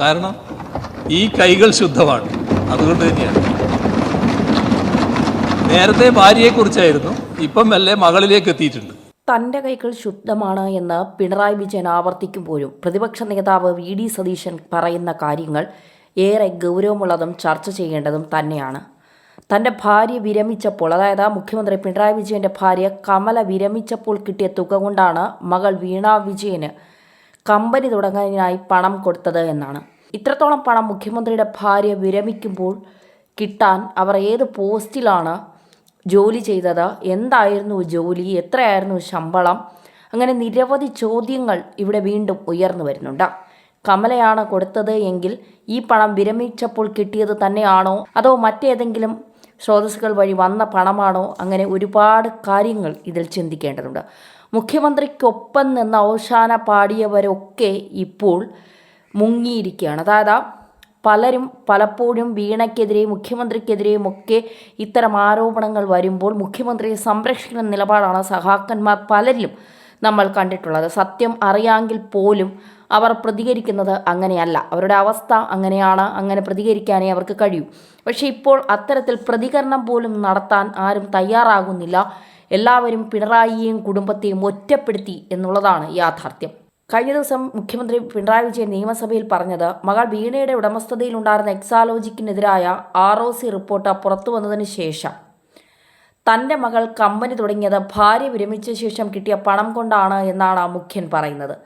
കാരണം ഈ കൈകൾ ശുദ്ധമാണ്. അതുകൊണ്ട് തന്നെയാണ്. നേരത്തെ ഭാര്യയെക്കുറിച്ചായിരുന്നു. ഇപ്പം മെല്ലെ മകളിലേക്ക് എത്തിയിട്ടുണ്ട് തന്റെ കൈകൾ ശുദ്ധമാണ് എന്ന് പിണറായി വിജയൻ ആവർത്തിക്കുമ്പോഴും പ്രതിപക്ഷ നേതാവ് വി ഡി സതീശൻ പറയുന്ന കാര്യങ്ങൾ ഏറെ ഗൗരവമുള്ളതും ചർച്ച ചെയ്യേണ്ടതും തന്നെയാണ്. തന്റെ ഭാര്യ വിരമിച്ചപ്പോൾ അതായത് മുഖ്യമന്ത്രി പിണറായി വിജയന്റെ ഭാര്യ കമല വിരമിച്ചപ്പോൾ കിട്ടിയ തുക കൊണ്ടാണ് മകൾ വീണ വിജയന് കമ്പനി തുടങ്ങാനായി പണം കൊടുത്തത് എന്നാണ്. ഇത്രത്തോളം പണം മുഖ്യമന്ത്രിയുടെ ഭാര്യ വിരമിക്കുമ്പോൾ കിട്ടാൻ അവർ ഏത് പോസ്റ്റിലാണ് ജോലി ചെയ്തത് എന്തായിരുന്നു ജോലി എത്രയായിരുന്നു ശമ്പളം അങ്ങനെ നിരവധി ചോദ്യങ്ങൾ ഇവിടെ വീണ്ടും ഉയർന്നു വരുന്നുണ്ട്. കമലയാണ് കൊടുത്തത് എങ്കിൽ ഈ പണം വിരമിച്ചപ്പോൾ കിട്ടിയത് തന്നെയാണോ അതോ മറ്റേതെങ്കിലും സ്രോതസ്സുകൾ വഴി വന്ന പണമാണോ അങ്ങനെ ഒരുപാട് കാര്യങ്ങൾ ഇതിൽ ചിന്തിക്കേണ്ടതുണ്ട്. മുഖ്യമന്ത്രിക്കൊപ്പം നിന്ന് അവസാന പാടിയവരൊക്കെ ഇപ്പോൾ മുങ്ങിയിരിക്കുകയാണ്. അതായത് പലരും പലപ്പോഴും വീണയ്ക്കെതിരെയും മുഖ്യമന്ത്രിക്കെതിരെയും ഒക്കെ ഇത്തരം ആരോപണങ്ങൾ വരുമ്പോൾ മുഖ്യമന്ത്രിയെ സംരക്ഷിക്കുന്ന നിലപാടാണ് സഹാക്കന്മാർ പലരിലും നമ്മൾ കണ്ടിട്ടുള്ളത്. സത്യം അറിയാമെങ്കിൽ പോലും അവർ പ്രതികരിക്കുന്നത് അങ്ങനെയല്ല. അവരുടെ അവസ്ഥ അങ്ങനെയാണ്. അങ്ങനെ പ്രതികരിക്കാനേ അവർക്ക് കഴിയൂ. പക്ഷേ ഇപ്പോൾ അത്തരത്തിൽ പ്രതികരണം പോലും നടത്താൻ ആരും തയ്യാറാകുന്നില്ല. എല്ലാവരും പിണറായിയെയും കുടുംബത്തെയും ഒറ്റപ്പെടുത്തി എന്നുള്ളതാണ് യാഥാർത്ഥ്യം. കഴിഞ്ഞ ദിവസം മുഖ്യമന്ത്രി പിണറായി വിജയൻ നിയമസഭയിൽ പറഞ്ഞത് മകൾ വീണയുടെ ഉടമസ്ഥതയിലുണ്ടായിരുന്ന എക്സാലോജിക്കിനെതിരായ ആർ ഒ സി റിപ്പോർട്ട് പുറത്തു വന്നതിന് ശേഷം. തന്റെ മകൾ കമ്പനി തുടങ്ങിയത് ഭാര്യ വിരമിച്ച ശേഷം കിട്ടിയ പണം കൊണ്ടാണ് എന്നാണ് മുഖ്യൻ പറയുന്നത്.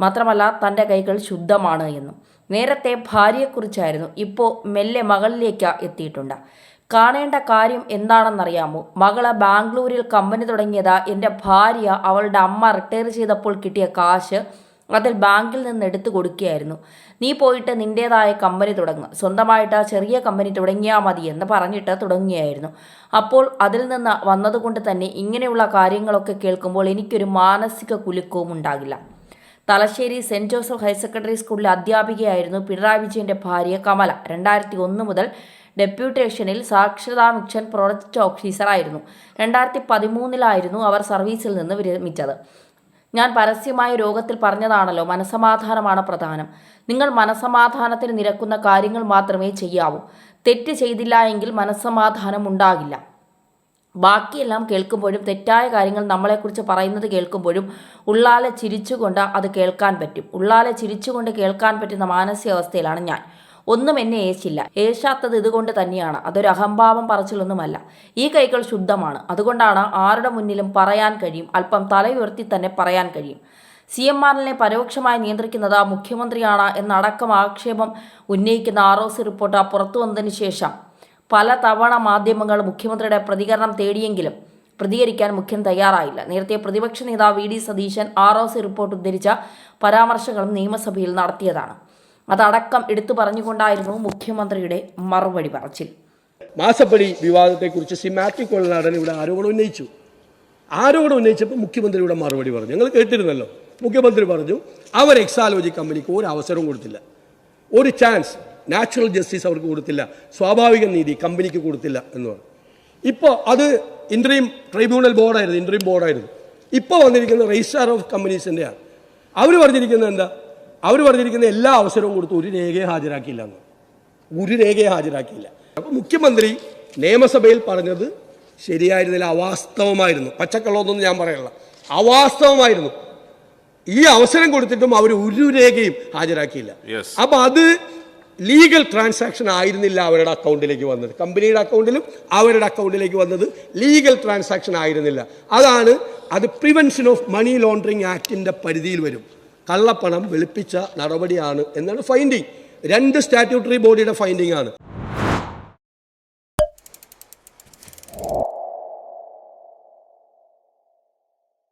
മാത്രമല്ല തന്റെ കൈകൾ ശുദ്ധമാണ് എന്നും. നേരത്തെ ഭാര്യയെക്കുറിച്ചായിരുന്നു ഇപ്പോൾ മെല്ലെ മകളിലേക്ക് എത്തിയിട്ടുണ്ട്. കാണേണ്ട കാര്യം എന്താണെന്നറിയാമോ? മകൾ ബാംഗ്ലൂരിൽ കമ്പനി തുടങ്ങിയത് എന്റെ ഭാര്യ അവളുടെ അമ്മ റിട്ടയർ ചെയ്തപ്പോൾ കിട്ടിയ കാശ് അതിൽ ബാങ്കിൽ നിന്ന് എടുത്തു കൊടുക്കുകയായിരുന്നു. നീ പോയിട്ട് നിന്റേതായ കമ്പനി തുടങ്ങുക സ്വന്തമായിട്ട് ചെറിയ കമ്പനി തുടങ്ങിയാൽ മതി എന്ന് പറഞ്ഞിട്ട് തുടങ്ങുകയായിരുന്നു. അപ്പോൾ അതിൽ നിന്ന് വന്നതുകൊണ്ട് തന്നെ ഇങ്ങനെയുള്ള കാര്യങ്ങളൊക്കെ കേൾക്കുമ്പോൾ എനിക്കൊരു മാനസിക കുലുക്കവും ഉണ്ടാകില്ല. Thalassery Saint Joseph higher secondary സ്കൂളിലെ അധ്യാപികയായിരുന്നു പിണറായി വിജയന്റെ ഭാര്യ കമല. രണ്ടായിരത്തി ഒന്ന് മുതൽ ഡെപ്യൂട്ടേഷനിൽ സാക്ഷരതാ മിഷൻ പ്രോജക്റ്റ് ഓഫീസറായിരുന്നു. രണ്ടായിരത്തി പതിമൂന്നിലായിരുന്നു അവർ സർവീസിൽ നിന്ന് വിരമിച്ചത്. ഞാൻ പരസ്യമായ രോഗത്തിൽ പറഞ്ഞതാണല്ലോ മനസമാധാനമാണ് പ്രധാനം. നിങ്ങൾ മനസമാധാനത്തിന് നിരക്കുന്ന കാര്യങ്ങൾ മാത്രമേ ചെയ്യാവൂ. തെറ്റ് ചെയ്തില്ല എങ്കിൽ മനസ്സമാധാനം ഉണ്ടാകില്ല. ബാക്കിയെല്ലാം കേൾക്കുമ്പോഴും തെറ്റായ കാര്യങ്ങൾ നമ്മളെക്കുറിച്ച് പറയുന്നത് കേൾക്കുമ്പോഴും ഉള്ളാലെ ചിരിച്ചുകൊണ്ട് അത് കേൾക്കാൻ പറ്റും. ഉള്ളാലെ ചിരിച്ചുകൊണ്ട് കേൾക്കാൻ പറ്റുന്ന മാനസികാവസ്ഥയിലാണ് ഞാൻ. ഒന്നും എന്നെ ഏശില്ല. ഏശാത്തത് ഇതുകൊണ്ട് തന്നെയാണ്. അതൊരു അഹംഭാവം പറച്ചിലൊന്നുമല്ല. ഈ കൈകൾ ശുദ്ധമാണ്. അതുകൊണ്ടാണ് ആരുടെ മുന്നിലും പറയാൻ കഴിയും. അല്പം തലയുയർത്തി തന്നെ പറയാൻ കഴിയും. സി എം ആറിനെ പരോക്ഷമായി നിയന്ത്രിക്കുന്നത് മുഖ്യമന്ത്രിയാണ് എന്നടക്കം ആക്ഷേപം ഉന്നയിക്കുന്ന ആർ ഒ സി റിപ്പോർട്ട് പുറത്തു വന്നതിന് ശേഷം. പല തവണ മാധ്യമങ്ങൾ മുഖ്യമന്ത്രിയുടെ പ്രതികരണം തേടിയെങ്കിലും പ്രതികരിക്കാൻ മുഖ്യം തയ്യാറായില്ല. നേരത്തെ പ്രതിപക്ഷ നേതാവ് V D Satheesan R O C report ഉദ്ധരിച്ച പരാമർശങ്ങളും നിയമസഭയിൽ നടത്തിയതാണ്. അതടക്കം എടുത്തു പറഞ്ഞുകൊണ്ടായിരുന്നു മുഖ്യമന്ത്രിയുടെ മറുപടി പറച്ചിൽ. മാസപ്പടി വിവാദത്തെക്കുറിച്ച് സിമാറ്റിക് കൊള്ളനാടൻ ഇവിടെ ആരോപണം ഉന്നയിച്ചു. ആരോപണം ഉന്നയിച്ചപ്പോൾ മുഖ്യമന്ത്രി ഇവിടെ മറുപടി പറഞ്ഞു. ഞങ്ങൾ കേട്ടിരുന്നല്ലോ. മുഖ്യമന്ത്രി പറഞ്ഞു അവർ എക്സാലോജി കമ്പനിക്ക് ഒരു അവസരവും കൊടുത്തില്ല. ഒരു ചാൻസ് നാച്ചുറൽ ജസ്റ്റിസ് അവർക്ക് കൊടുത്തില്ല. സ്വാഭാവിക നീതി കമ്പനിക്ക് കൊടുത്തില്ല എന്ന് പറഞ്ഞു. ഇപ്പോൾ അത് ഇൻട്രീം ട്രൈബ്യൂണൽ ബോർഡായിരുന്നു ഇൻട്രീം ബോർഡായിരുന്നു ഇപ്പോൾ വന്നിരിക്കുന്ന രജിസ്ട്രാർ ഓഫ് കമ്പനീസിന്റെയാണ് അവർ പറഞ്ഞിരിക്കുന്നത് എന്താ? അവർ പറഞ്ഞിരിക്കുന്ന എല്ലാ അവസരവും കൊടുത്ത് ഒരു രേഖയെ ഹാജരാക്കിയില്ല എന്ന്. ഒരു രേഖയെ ഹാജരാക്കിയില്ല. അപ്പോൾ മുഖ്യമന്ത്രി നിയമസഭയിൽ പറഞ്ഞത് ശരിയായിരുന്നില്ല അവാസ്തവമായിരുന്നു. പച്ചക്കള്ളമൊന്നും ഞാൻ പറയല്ല അവാസ്തവമായിരുന്നു. ഈ അവസരം കൊടുത്തിട്ടും അവർ ഒരു രേഖയും ഹാജരാക്കിയില്ല. അപ്പൊ അത് ലീഗൽ ട്രാൻസാക്ഷൻ ആയിരുന്നില്ല അവരുടെ അക്കൗണ്ടിലേക്ക് വന്നത്. കമ്പനിയുടെ അക്കൗണ്ടിലും അവരുടെ അക്കൗണ്ടിലേക്ക് വന്നത് ലീഗൽ ട്രാൻസാക്ഷൻ ആയിരുന്നില്ല. അതാണ് അത് പ്രിവെൻഷൻ ഓഫ് മണി ലോണ്ടറിങ് ആക്ടിന്റെ പരിധിയിൽ വരും. കള്ളപ്പണം വെളുപ്പിച്ച നടപടിയാണ് എന്നാണ് ഫൈൻഡിങ്. രണ്ട് സ്റ്റാറ്റ്യൂട്ടറി ബോഡിയുടെ ഫൈൻഡിങ് ആണ്.